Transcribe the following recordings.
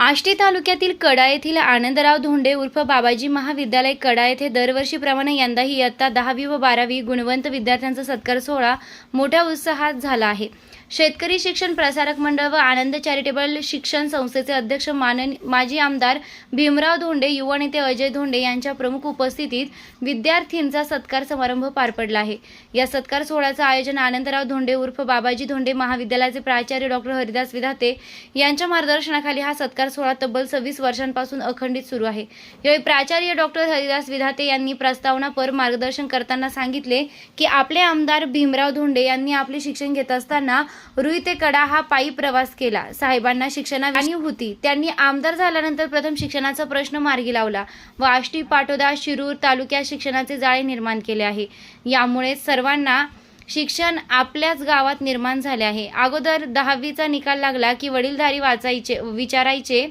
आष्टी तालुक्यातील कडा येथील आनंदराव धोंडे उर्फ बाबाजी महाविद्यालय कडा येथे दरवर्षीप्रमाणे यंदाही इयत्ता दहावी व बारावी गुणवंत विद्यार्थ्यांचा सत्कार सोहळा मोठ्या उत्साहात झाला आहे. शेतकरी शिक्षण प्रसारक मंडळ व आनंद चॅरिटेबल शिक्षण संस्थेचे अध्यक्ष मानन माजी आमदार भीमराव धोंडे युवा नेते अजय धोंडे यांच्या प्रमुख उपस्थितीत विद्यार्थींचा सत्कार समारंभ पार पडला आहे. या सत्कार सोहळ्याचं आयोजन आनंदराव धोंडे उर्फ बाबाजी धोंडे महाविद्यालयाचे प्राचार्य डॉक्टर हरिदास विधाते यांच्या मार्गदर्शनाखाली हा सत्कार सोहळा तब्बल सव्वीस वर्षांपासून अखंडित सुरू आहे. यावेळी प्राचार्य डॉक्टर हरिदास विधाते यांनी प्रस्तावनापर मार्गदर्शन करताना सांगितले की आपले आमदार भीमराव धोंडे यांनी आपले शिक्षण घेत असताना रुई ते कडा हा पायी प्रवास केला. साहेबांना शिक्षणा होती. त्यांनी आमदार झाल्यानंतर प्रथम शिक्षणाचा प्रश्न मार्गी लावला व आष्टी पाटोदा शिरूर तालुक्यात शिक्षणाचे जाळे निर्माण केले आहे. यामुळे सर्वांना शिक्षण आपल्याच गावात निर्माण झाले आहे. अगोदर दहावीचा निकाल लागला की वडीलधारी वाचायचे विचारायचे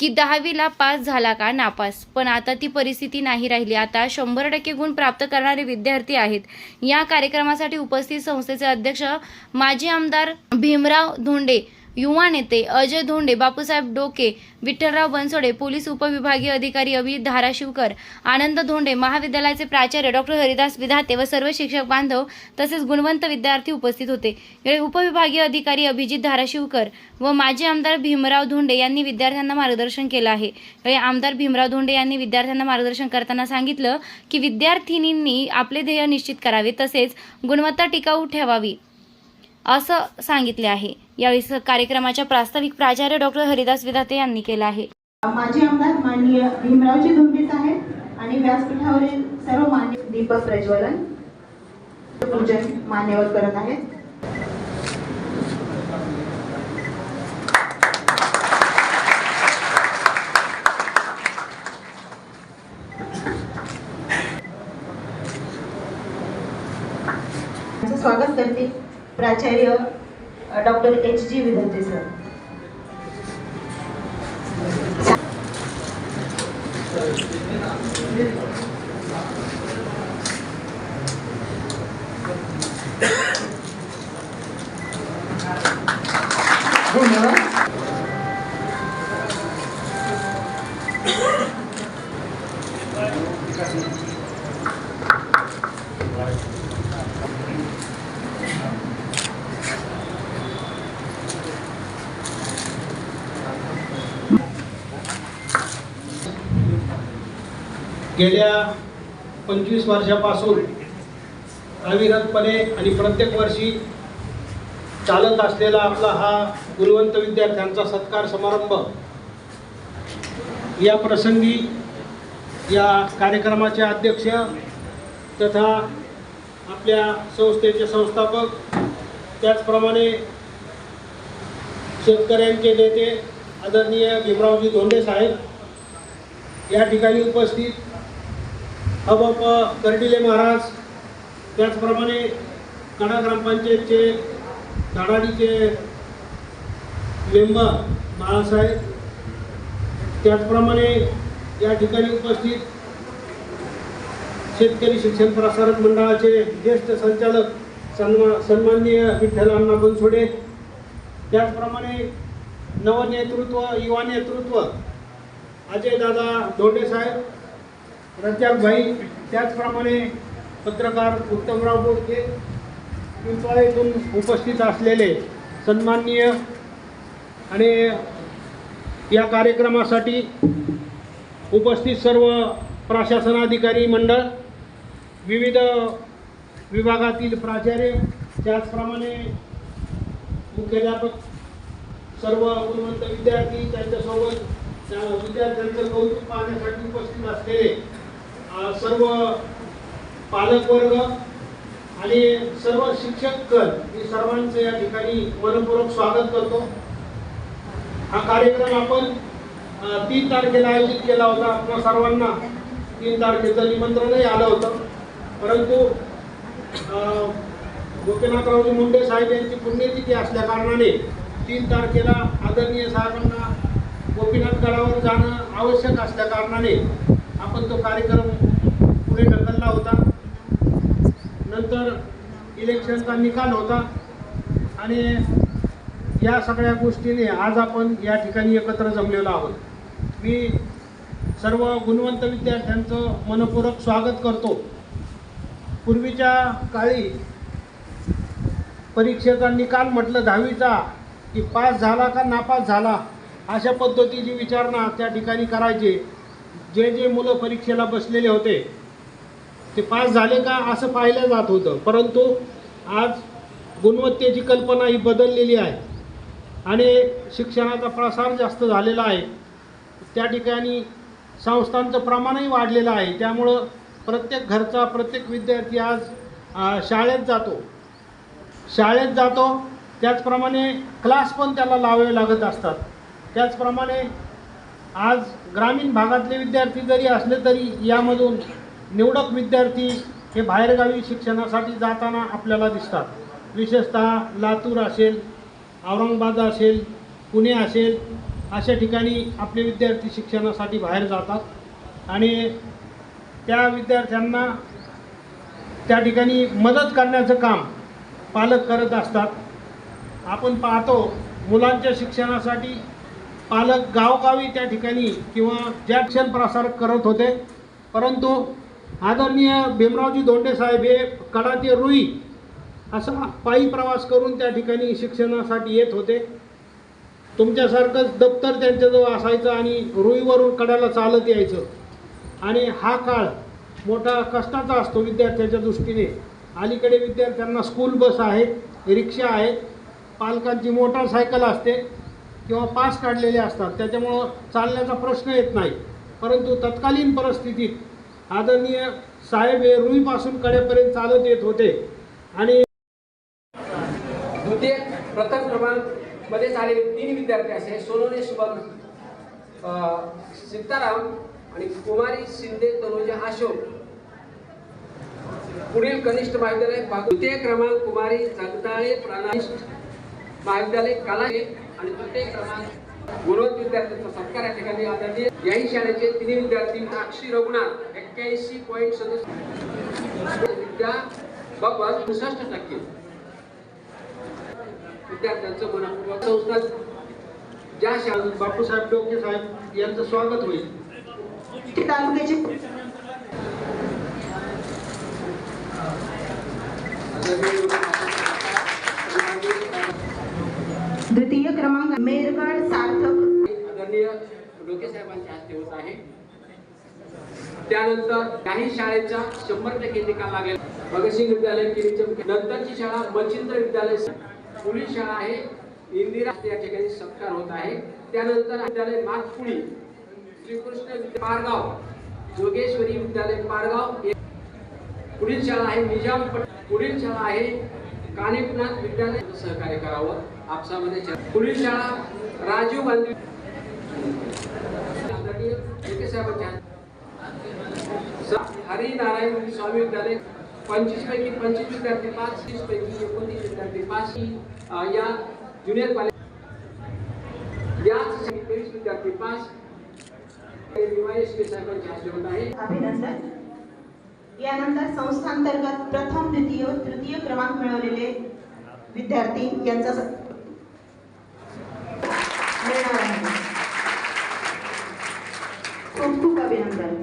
की दहावीला पास झाला का? नापास. पण आता ती परिस्थिती नाही राहिली. आता शंभर टक्के गुण प्राप्त करणारे विद्यार्थी आहेत. या कार्यक्रमासाठी उपस्थित संस्थेचे अध्यक्ष माजी आमदार भीमराव धोंडे युवा नेते अजय धोंडे बापूसाहेब डोके विठ्ठलराव बनसोडे पोलीस उपविभागीय अधिकारी अभिजित धाराशिवकर आनंद धोंडे महाविद्यालयाचे प्राचार्य डॉक्टर हरिदास विधाते व सर्व शिक्षक बांधव तसेच गुणवंत विद्यार्थी उपस्थित होते. यावेळी उपविभागीय अधिकारी अभिजित धाराशिवकर व माजी आमदार भीमराव धोंडे यांनी विद्यार्थ्यांना मार्गदर्शन केलं आहे. यावेळी आमदार भीमराव धोंडे यांनी विद्यार्थ्यांना मार्गदर्शन करताना सांगितलं की विद्यार्थिनींनी आपले ध्येय निश्चित करावे तसेच गुणवत्ता टिकाऊ ठेवावी. असं सांगितले आहे. यावेळी कार्यक्रमाच्या प्रास्ताविक प्राचार्य डॉक्टर हरिदास विधाते यांनी केलं आहे. माजी आमदार माननीय भीमरावजी धोंडे साहेब आणि व्यासपीठावरील सर्व मान्य दीपक प्रज्वलन पूजन मान्यवर करत आहेत. प्राचार्य doctor H G Vidhate sir. गेल्या पंचवीस वर्षापासून अविरतपणे आणि प्रत्येक वर्षी चालत असलेला आपला हा गुणवंत विद्यार्थ्यांचा सत्कार समारंभ या प्रसंगी या कार्यक्रमाचे अध्यक्ष तथा आपल्या संस्थेचे संस्थापक त्याचप्रमाणे शेतकऱ्यांचे नेते आदरणीय भीमरावजी धोंडे साहेब या ठिकाणी उपस्थित अबप कर्डिले महाराज त्याचप्रमाणे कडा ग्रामपंचायतचे धडाडीचे मेंबर बाळासाहेब त्याचप्रमाणे या ठिकाणी उपस्थित शेतकरी शिक्षण प्रसारक मंडळाचे ज्येष्ठ संचालक सन्मा सन्माननीय विठ्ठल अण्णा बनसोडे त्याचप्रमाणे नवनेतृत्व युवा नेतृत्व अजयदादा धोंडे साहेब रज्जाकभाई त्याचप्रमाणे पत्रकार उत्तमराव बोडके पिंपळा उपस्थित असलेले सन्माननीय आणि या कार्यक्रमासाठी उपस्थित सर्व प्रशासनाधिकारी मंडळ विविध विभागातील प्राचार्य त्याचप्रमाणे मुख्याध्यापक सर्व गुणवंत विद्यार्थी त्यांच्यासोबत त्या विद्यार्थ्यांचं कौतुक पाहण्यासाठी उपस्थित असलेले सर्व पालकवर्ग आणि सर्व शिक्षक गण मी सर्वांचं या ठिकाणी मनपूर्वक स्वागत करतो. हा कार्यक्रम आपण तीन तारखेला आयोजित केला होता. आपल्या सर्वांना तीन तारखेचं निमंत्रणही आलं होतं. परंतु गोपीनाथरावजी मुंडे साहेब यांची पुण्यतिथी असल्या कारणाने तीन तारखेला आदरणीय साहेबांना गोपीनाथ गडावर जाणं आवश्यक असल्या कारणाने आपण तो कार्यक्रम पुढे ढकलला होता. नंतर इलेक्शनचा निकाल होता. आणि या सगळ्या गोष्टीने आज आपण या ठिकाणी एकत्र जमलेलो आहोत. मी सर्व गुणवंत विद्यार्थ्यांचं मनपूर्वक स्वागत करतो. पूर्वीच्या काळी परीक्षेचा निकाल म्हटलं दहावीचा की पास झाला का नापास झाला अशा पद्धतीची विचारणा त्या ठिकाणी करायची. जे जे मुलं परीक्षेला बसलेले होते ते पास झाले का असं पाहिलं जात होतं. परंतु आज गुणवत्तेची कल्पना ही बदललेली आहे. आणि शिक्षणाचा प्रसार जास्त झालेला आहे. त्या ठिकाणी संस्थांचं प्रमाणही वाढलेलं आहे. त्यामुळं प्रत्येक घरचा प्रत्येक विद्यार्थी आज शाळेत जातो. शाळेत जातो. त्याचप्रमाणे क्लास पण त्याला लावावे लागत असतात. त्याचप्रमाणे आज ग्रामीण भागातले विद्यार्थी जरी असले तरी यामधून निवडक विद्यार्थी हे बाहेरगावी शिक्षणासाठी जाताना आपल्याला दिसतात. विशेषतः लातूर असेल औरंगाबाद असेल पुणे असेल अशा ठिकाणी आपले विद्यार्थी शिक्षणासाठी बाहेर जातात. आणि त्या विद्यार्थ्यांना त्या ठिकाणी मदत करण्याचं काम पालक करत असतात. आपण पाहतो मुलांच्या शिक्षणासाठी पालक गावोगावी त्या ठिकाणी किंवा ज्या प्रसार करत होते. परंतु आदरणीय भीमरावजी धोंडे साहेब हे कडा ते रुई असा पायी प्रवास करून त्या ठिकाणी शिक्षणासाठी येत होते. तुमच्यासारखंच दप्तर त्यांच्याजवळ असायचं आणि रुईवरून कड्याला चालत यायचं. आणि हा काळ मोठा कष्टाचा असतो विद्यार्थ्याच्या दृष्टीने. अलीकडे विद्यार्थ्यांना स्कूल बस आहेत रिक्षा आहेत पालकांची मोटारसायकल असते. किंवा पास काढलेले असतात. त्याच्यामुळं चालण्याचा प्रश्न येत नाही. परंतु तत्कालीन परिस्थितीत आदरणीय साहेब हे रुईपासून कड्यापर्यंत चालत येत होते. आणि द्वितीय प्रथम क्रमांकमध्ये झालेले तीन विद्यार्थी असे सोनोने शुभम सीताराम आणि कुमारी शिंदे तनुजा अशोक. पुढील कनिष्ठ महाविद्यालय द्वितीय क्रमांक कुमारी जगदाळे प्राणिष्ठ महाविद्यालय कला आणि तृतीय क्रमांक गुणवंत विद्यार्थ्यांचा सत्कार या ठिकाणी आदरणीय याही शाळेचे तिन्ही विद्यार्थी साक्षी रघुनाथ एक्क्याऐंशी पॉईंट सदुसष्ट विद्या बाबत सदुसष्ट टक्के. विद्यार्थ्यांचं मनपूर्वक संस्था ज्या शाळेत बापूसाहेब डोके साहेब यांचं स्वागत होईल. तालुक्याचे द्वितीय मेरगड सार्थक. आदरणीय डोके साहेबांच्या हस्ते होत आहे. त्यानंतर काही शाळेचा शंभर टक्के निकाल लागेल. भगतसिंग विद्यालय नंतरची शाळा मच्छिंद्र विद्यालय पुढील शाळा आहे. इंदिरा या ठिकाणी सत्कार होत आहे. त्यानंतर विद्यालय मातपुडी श्रीकृष्ण पारगाव जोगेश्वरी विद्यालय पारगाव पुढील शाळा आहे. निजाम पुढील शाळा आहे. कानिपनाथ विद्यालय सहकार्य करावं. आपसामध्ये पोलीस शाळा राजीव गांधी आदरणीय डोके हरिनारायण स्वामी विद्यालय पंचवीस पैकी पंचवीस विद्यार्थी पाच तीस पैकी एकोणतीस विद्यार्थी पाच. या ज्युनियर कॉलेज याच तेवीस विद्यार्थी पाच. अभिनंदन. यानंतर संस्थांतर्गत प्रथम द्वितीय तृतीय क्रमांक मिळवलेले विद्यार्थी यांचा स- आहे खूप खूप अभिनंदन.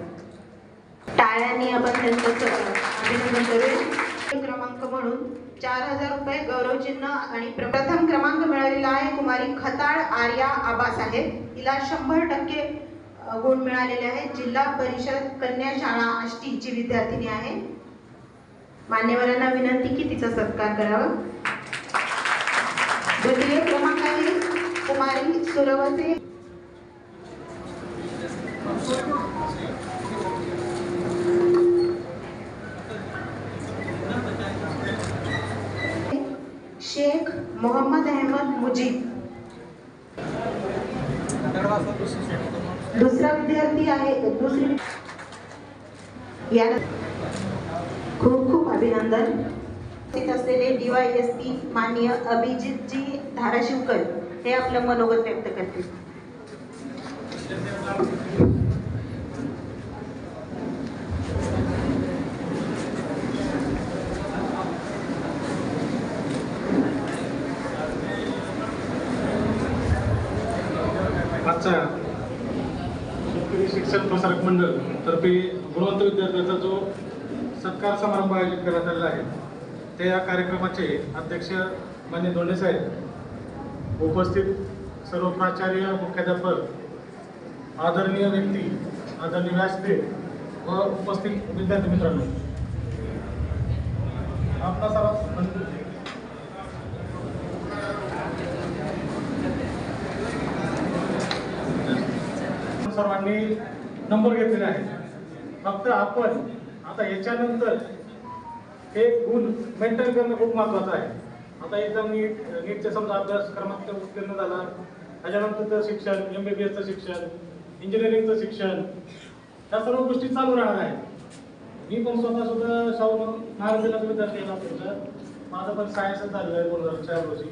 टाळ्यांनी आपण त्यांचं अभिनंदन करूया. क्रमांक म्हणून चार हजार रुपये गौरव चिन्ह आणि प्रथम क्रमांक मिळालेला आहे कुमारी खताळ आर्या आबासाहेब. तिला शंभर टक्के गुण मिळालेले आहेत. जिल्हा परिषद कन्या शाळा आष्टीची विद्यार्थिनी आहे. मान्यवरांना विनंती की तिचा सत्कार करावा. द्वितीय क्रमांक आहे कुमारी सुरवसे शेख मोहम्मद अहमद मुजीब. दुसरा विद्यार्थी आहे दुसरी याला खूप खूप अभिनंदन. उपस्थित असलेले डीवायएसपी माननीय अभिजितजी धाराशिवकर. हे आपलं मनोगत व्यक्त करतील. शेतकरी शिक्षण प्रसारक मंडळ तर्फे गुणवंत विद्यार्थ्यांचा जो सत्कार समारंभ आयोजित करण्यात आलेला आहे त्या या कार्यक्रमाचे अध्यक्ष मान्य दोंडे साहेब उपस्थित सर्व प्राचार्य मुख्याध्यापक आदरणीय व्यक्ती आदरणीय व्यासपीठ व उपस्थित विद्यार्थी मित्रांनो. आपला सर्व सर्वांनी नंबर घेतलेला आहे फक्त आपण आता याच्यानंतर हे गुण मेंटेन करणं खूप महत्वाचं आहे. आता एकदम नीट नीटचा समजा अभ्यासक्रमात उत्तीर्ण झाला त्याच्यानंतर शिक्षण एम बी बी एसचं शिक्षण इंजिनिअरिंगचं शिक्षण त्या सर्व गोष्टी चालू राहणार आहेत. मी पण स्वतः सुद्धा शाहू महाविद्यालयाचा विद्यार्थी आहे तुमचं. माझं पण सायन्सच झालेलं आहे दोन हजार चार वर्षी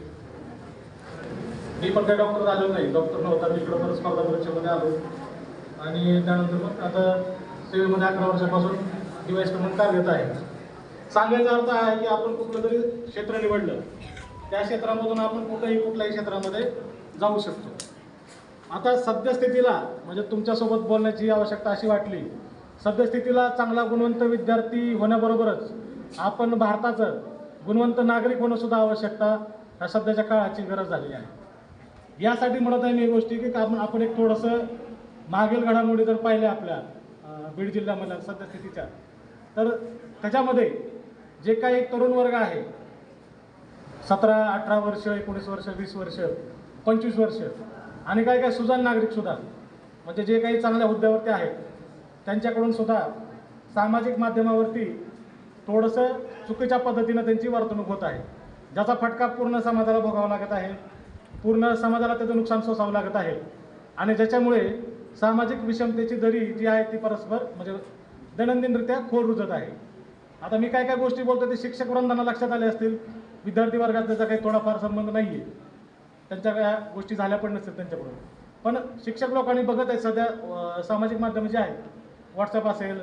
मी पण काही डॉक्टर झालो नाही. डॉक्टर नव्हता मी इकडं परत स्पर्धा परीक्षेमध्ये आलो. आणि त्यानंतर मग आता सेवेमध्ये अकरा वर्षापासून डिवाईस म्हणून कार्यरत आहे. सांगायचा अर्थ आहे की आपण कुठलं तरी क्षेत्र निवडलं. त्या क्षेत्रामधून आपण कुठल्याही कुठल्याही क्षेत्रामध्ये जाऊ शकतो. आता सद्यस्थितीला म्हणजे तुमच्यासोबत बोलण्याची आवश्यकता अशी वाटली. सद्यस्थितीला चांगला गुणवंत विद्यार्थी होण्याबरोबरच आपण भारताचं गुणवंत नागरिक होणंसुद्धा आवश्यकता ह्या सध्याच्या काळाची गरज झाली आहे. यासाठी म्हणत आहे मी गोष्टी की आपण आपण एक थोडंसं मागील घडामोडी जर पाहिल्या आपल्या बीड जिल्ह्यामधल्या सद्यस्थितीच्या तर त्याच्यामध्ये जे काही तरुण वर्ग आहे सतरा अठरा वर्ष एकोणीस वर्ष वीस वर्ष पंचवीस वर्ष आणि काही काही सुजाण नागरिक सुद्धा म्हणजे जे काही चांगल्या हुद्द्यावरती आहेत त्यांच्याकडून सुद्धा सामाजिक माध्यमावरती थोडंसं चुकीच्या पद्धतीनं त्यांची वर्तणूक होत आहे. ज्याचा फटका पूर्ण समाजाला भोगावा लागत आहे पूर्ण समाजाला त्याचं नुकसान सोसावं लागत आहे आणि ज्याच्यामुळे सामाजिक विषमतेची दरी जी आहे ती परस्पर म्हणजे दैनंदिनरित्या खोल रुजत आहे. आता मी काय काय गोष्टी बोलतो ते शिक्षक वृंदांना लक्षात आले असतील. विद्यार्थी वर्गात त्याचा काही थोडाफार संबंध नाही आहे त्यांच्या काय गोष्टी झाल्या पण नसतील त्यांच्याकडून. पण शिक्षक लोकांनी बघत आहेत सध्या सामाजिक माध्यमं जे आहेत व्हॉट्सअप असेल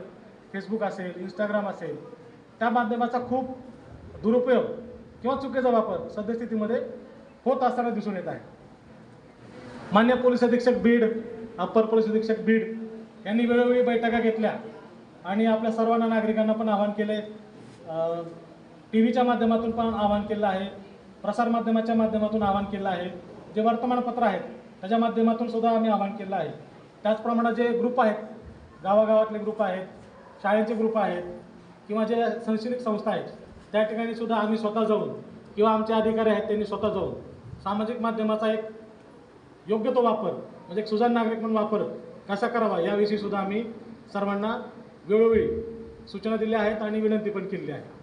फेसबुक असेल इंस्टाग्राम असेल त्या माध्यमाचा खूप दुरुपयोग किंवा चुकीचा वापर सद्यस्थितीमध्ये होत असताना दिसून येत आहे. मान्य पोलीस अधीक्षक बीड अप्पर पोलीस अधीक्षक बीड यांनी वेळोवेळी बैठका घेतल्या. आणि आपल्या सर्वांना नागरिकांना पण आवाहन केले टी व्हीच्या माध्यमातून पण आवाहन केलं आहे. प्रसारमाध्यमाच्या माध्यमातून आवाहन केलं आहे. जे वर्तमानपत्र आहेत त्याच्या माध्यमातून सुद्धा आम्ही आवाहन केलं आहे. त्याचप्रमाणे जे ग्रुप आहेत गावागावातले ग्रुप आहेत शाळेचे ग्रुप आहेत किंवा जे शैक्षणिक संस्था आहेत त्या ठिकाणी सुद्धा आम्ही स्वतः जाऊन किंवा आमचे अधिकारी आहेत त्यांनी स्वतः जाऊन सामाजिक माध्यमाचा एक योग्य तो वापर म्हणजे एक सुजाण नागरिक म्हणून वापर कसा करावा याविषयी सुद्धा आम्ही सर्वांना वेळोवेळी सूचना दिल्या आहेत आणि विनंती पण केली आहे.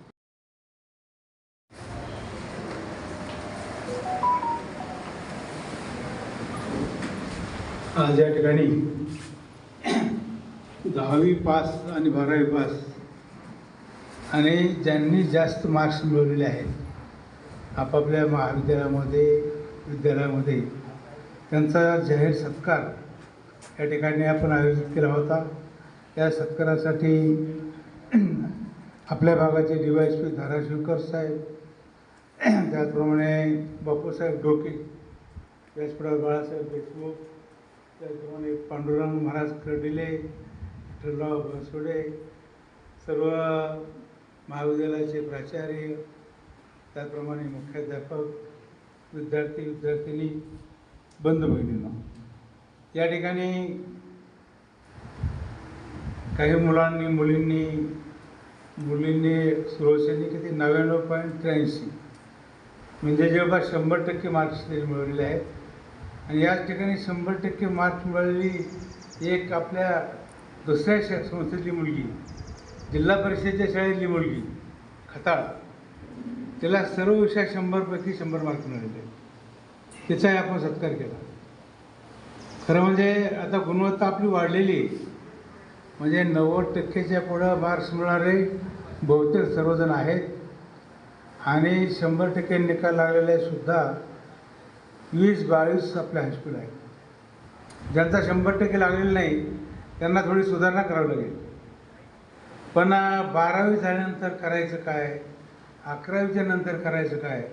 आज या ठिकाणी दहावी पास आणि बारावी पास आणि ज्यांनी जास्त मार्क्स मिळवलेले आहेत आपापल्या महाविद्यालयामध्ये विद्यालयामध्ये त्यांचा जाहीर सत्कार या ठिकाणी आपण आयोजित केला होता. या सत्कारासाठी आपल्या भागाचे D Y S P Dharashivkar साहेब त्याचप्रमाणे बापूसाहेब डोके त्याचप्रमाणे बाळासाहेब देशमुख त्याचप्रमाणे पांडुरंग महाराज कर्डिले विठ्ठलराव बनसोडे सर्व महाविद्यालयाचे प्राचार्य त्याचप्रमाणे मुख्याध्यापक विद्यार्थी विद्यार्थिनी बंधू भगिनींनो या ठिकाणी काही मुलांनी मुलींनी मुलींनी सुरक्षेने किती नव्याण्णव पॉईंट त्र्याऐंशी. म्हणजे जवळपास शंभर टक्के मार्क्स त्यांनी मिळवलेले आहेत. आणि याच ठिकाणी शंभर टक्के मार्क्स मिळालेली एक आपल्या दुसऱ्या शा संस्थेतली मुलगी जिल्हा परिषदेच्या शाळेतली मुलगी खताळ. तिला सर्व विषयात शंभरपैकी शंभर मार्क मिळालेले आहेत. तिचाही आपण सत्कार केला. खरं म्हणजे आता गुणवत्ता आपली वाढलेली आहे. म्हणजे नव्वद टक्केच्या पुढं मार्क्स मिळणारे बहुतेक सर्वजण आहेत. आणि शंभर टक्के निकाल लागलेले सुद्धा वीस बावीस आपल्या हायस्कूल आहे ज्यांचा शंभर टक्के लागलेले नाही त्यांना थोडी सुधारणा करावी लागेल. पण बारावी झाल्यानंतर करायचं काय? अकरावीच्या नंतर करायचं काय?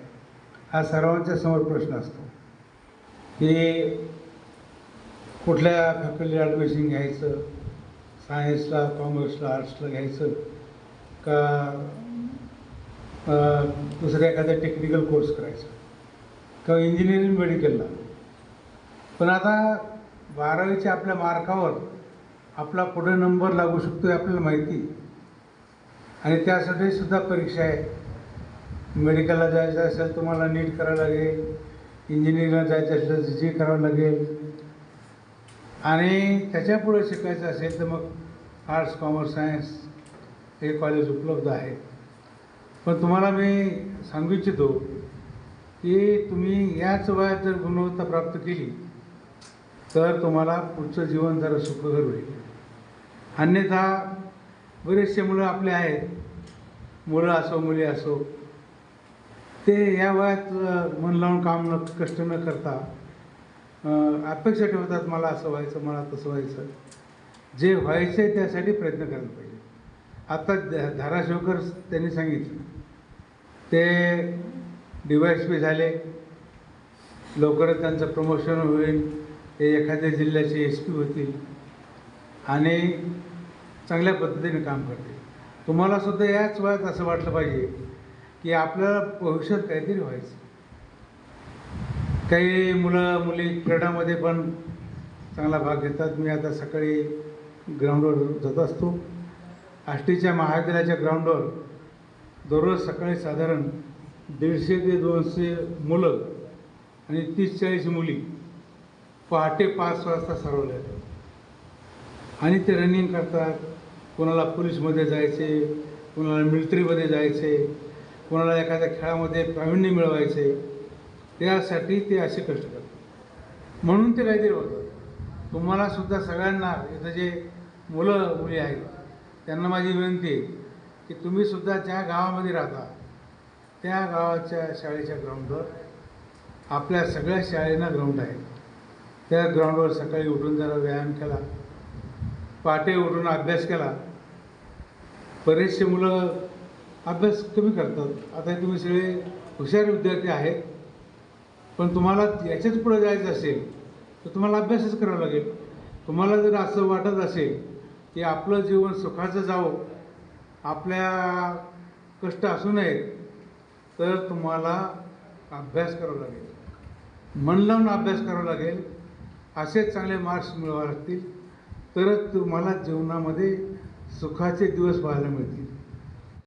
हा सर्वांच्या समोर प्रश्न असतो. की कुठल्या फॅकल्टीला ॲडमिशन घ्यायचं? सायन्सला कॉमर्सला आर्ट्सला घ्यायचं. का दुसऱ्या एखाद्या टेक्निकल कोर्स करायचा. किंवा इंजिनिअरिंग मेडिकलला पण आता बारावीच्या आपल्या मार्कावर आपला पुढे नंबर लागू शकतो हे आपल्याला माहिती. आणि त्यासाठी सुद्धा परीक्षा आहे. मेडिकलला जायचं असेल तुम्हाला नीट करावं लागेल. इंजिनिअरिंगला जायचं असेल तर जी करावं लागेल. आणि त्याच्यापुढे शिकायचं असेल तर मग आर्ट्स कॉमर्स सायन्स हे कॉलेज उपलब्ध आहे पण तुम्हाला मी सांगू इच्छितो की तुम्ही याच वयात जर गुणवत्ता प्राप्त केली तर तुम्हाला पुढचं जीवन जरा सुखकर होईल अन्यथा बरेचसे मुलं आपले आहेत. मुलं असो मुली असो ते या वयात मन लावून काम न कष्ट न करता अपेक्षा ठेवतात मला असं व्हायचं मला तसं व्हायचं. जे व्हायचं आहे त्यासाठी प्रयत्न करायला पाहिजे. आता ध- धाराशिवकर त्यांनी सांगितलं ते डी एस पी झाले लवकरच त्यांचं प्रमोशन होईल ते एखाद्या जिल्ह्याचे एस पी होतील आणि चांगल्या पद्धतीने काम करतील. तुम्हालासुद्धा याच वयात असं वाटलं पाहिजे की आपल्याला भविष्यात काहीतरी व्हायचं. काही मुलं मुली क्रीडामध्ये पण चांगला भाग घेतात. मी आता सकाळी ग्राउंडवर जात असतो. आष्टीच्या महाविद्यालयाच्या ग्राउंडवर दररोज सकाळी साधारण दीडशे ते दोनशे मुलं आणि तीस चाळीस मुली पहाटे पाच वाजता सरवल्या जातात. आणि ते रनिंग करतात. कोणाला पोलीसमध्ये जायचे कोणाला मिलिटरीमध्ये जायचे कोणाला एखाद्या खेळामध्ये प्रावीण्य मिळवायचे. त्यासाठी ते असे कष्ट करतात. म्हणून ते काहीतरी होतं तुम्हाला सुद्धा सगळ्यांना इथं जे मुलं मुली आहेत त्यांना माझी विनंती आहे की तुम्ही सुद्धा ज्या गावामध्ये राहता त्या गावाच्या शाळेच्या ग्राउंडवर आपल्या सगळ्या शाळेना ग्राउंड आहे. त्या ग्राउंडवर सकाळी उठून जरा व्यायाम केला पहाटे उठून अभ्यास केला. बरेचसे मुलं अभ्यास कमी करतात. आता तुम्ही सगळे हुशार विद्यार्थी आहेत. पण तुम्हाला याच्याच पुढे जायचं असेल तर तुम्हाला अभ्यासच करावा लागेल. तुम्हाला जर असं वाटत असेल की आपलं जीवन सुखाचं जावं आपल्या कष्ट असू नयेत तर तुम्हाला अभ्यास करावा लागेल. मन लावून अभ्यास करावा लागेल. असेच चांगले मार्क्स मिळवावे लागतील. तरच तुम्हाला जीवनामध्ये सुखाचे दिवस पाहायला मिळतील.